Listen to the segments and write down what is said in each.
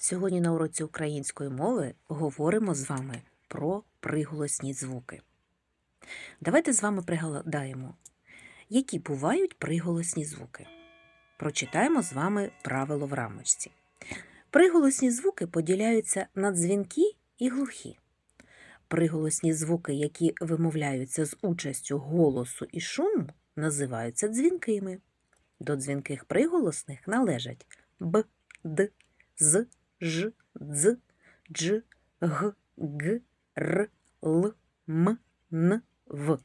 Сьогодні на уроці української мови говоримо з вами про приголосні звуки. Давайте з вами пригадаємо, які бувають приголосні звуки. Прочитаємо з вами правило в рамочці. Приголосні звуки поділяються на дзвінкі і глухі. Приголосні звуки, які вимовляються з участю голосу і шуму, називаються дзвінкими. До дзвінких приголосних належать б, д, з, ж, дз, дж, г, г, р, л, м, н, в.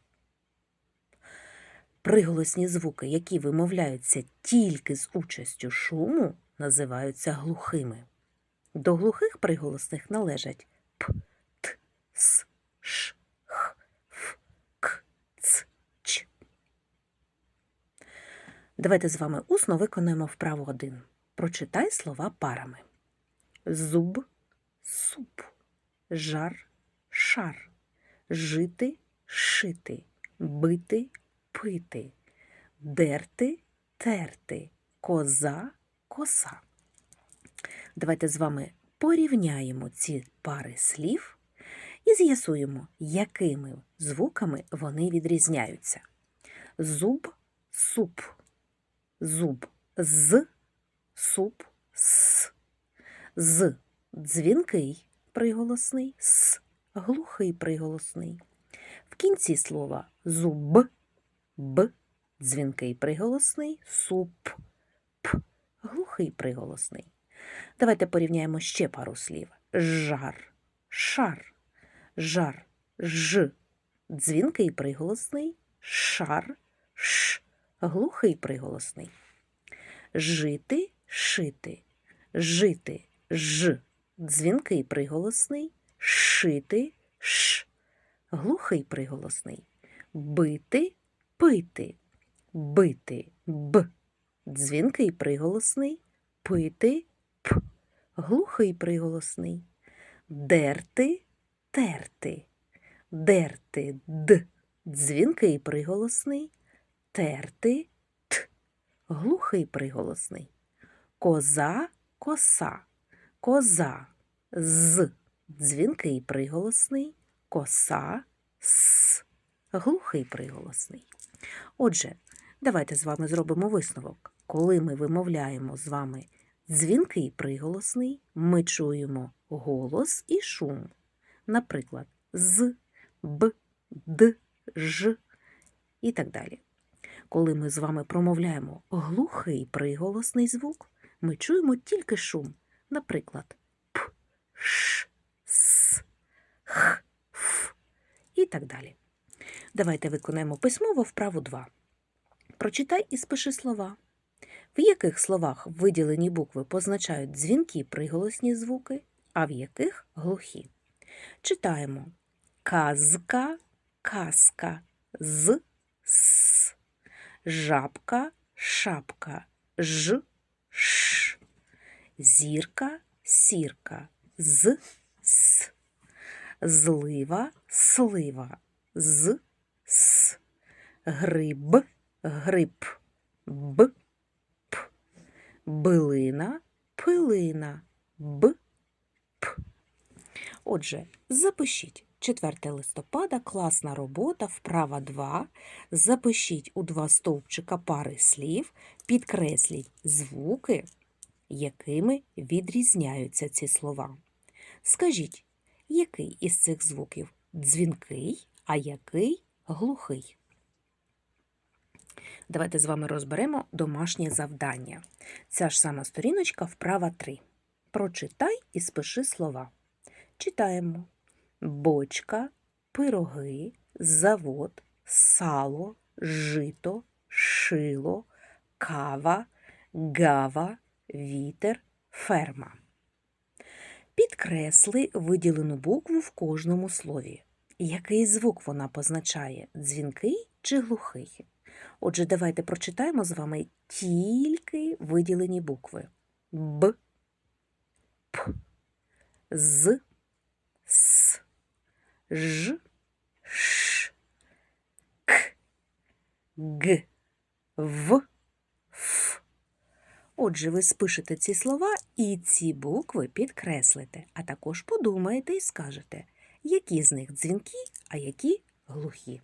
Приголосні звуки, які вимовляються тільки з участю шуму, називаються глухими. До глухих приголосних належать п, т, с, ш, х, ф, к, ц, ч. Давайте з вами усно виконаємо вправу 1. Прочитай слова парами. Зуб, суп, жар, шар, жити, шити, бити, пити, дерти, терти, коза, коса. Давайте з вами порівняємо ці пари слів і з'ясуємо, якими звуками вони відрізняються. Зуб, суп, зуб з, суп с. З дзвінкий приголосний, с глухий приголосний. В кінці слова зуб, б дзвінкий приголосний, суп, п глухий приголосний. Давайте порівняємо ще пару слів. Жар, шар, жар, ж дзвінкий приголосний, шар, ш глухий приголосний. Жити, шити, жити, ж. Дзвінкий приголосний, шити, ш. Глухий приголосний. Бити, пити, бити, б. Дзвінкий приголосний, пити, п. Глухий приголосний. Дерти, терти, дерти, д. Дзвінкий приголосний, терти, т. Глухий приголосний. Коза, коса, коза з дзвінкий приголосний, коса с глухий приголосний. Отже, давайте з вами зробимо висновок. Коли ми вимовляємо з вами дзвінкий приголосний, ми чуємо голос і шум. Наприклад, з, б, д, ж і так далі. Коли ми з вами промовляємо глухий приголосний звук, ми чуємо тільки шум. Наприклад, п, ш, с, х, ф і так далі. Давайте виконаємо письмово вправу 2. Прочитай і спиши слова. В яких словах виділені букви позначають дзвінкі приголосні звуки, а в яких глухі. Читаємо казка, казка, з, с, жабка, шапка, ж, зірка, сірка, з, с, злива, слива, з, с, гриб, гриб, б, п, билина, пилина, б, п. Отже, запишіть. 4 листопада, класна робота, вправа 2. Запишіть у два стовпчика пари слів, підкресліть звуки, якими відрізняються ці слова. Скажіть, який із цих звуків дзвінкий, а який глухий? Давайте з вами розберемо домашнє завдання. Ця ж сама сторіночка вправа 3. Прочитай і спиши слова. Читаємо бочка, пироги, завод, сало, жито, шило, кава, гава, вітер, ферма. Підкресли виділену букву в кожному слові. Який звук вона позначає дзвінкий чи глухий? Отже, давайте прочитаємо з вами тільки виділені букви Б, П, З, С, Ж, Ш, К, Г, В. Отже, ви спишете ці слова і ці букви підкреслите, а також подумаєте і скажете, які з них дзвінкі, а які глухі.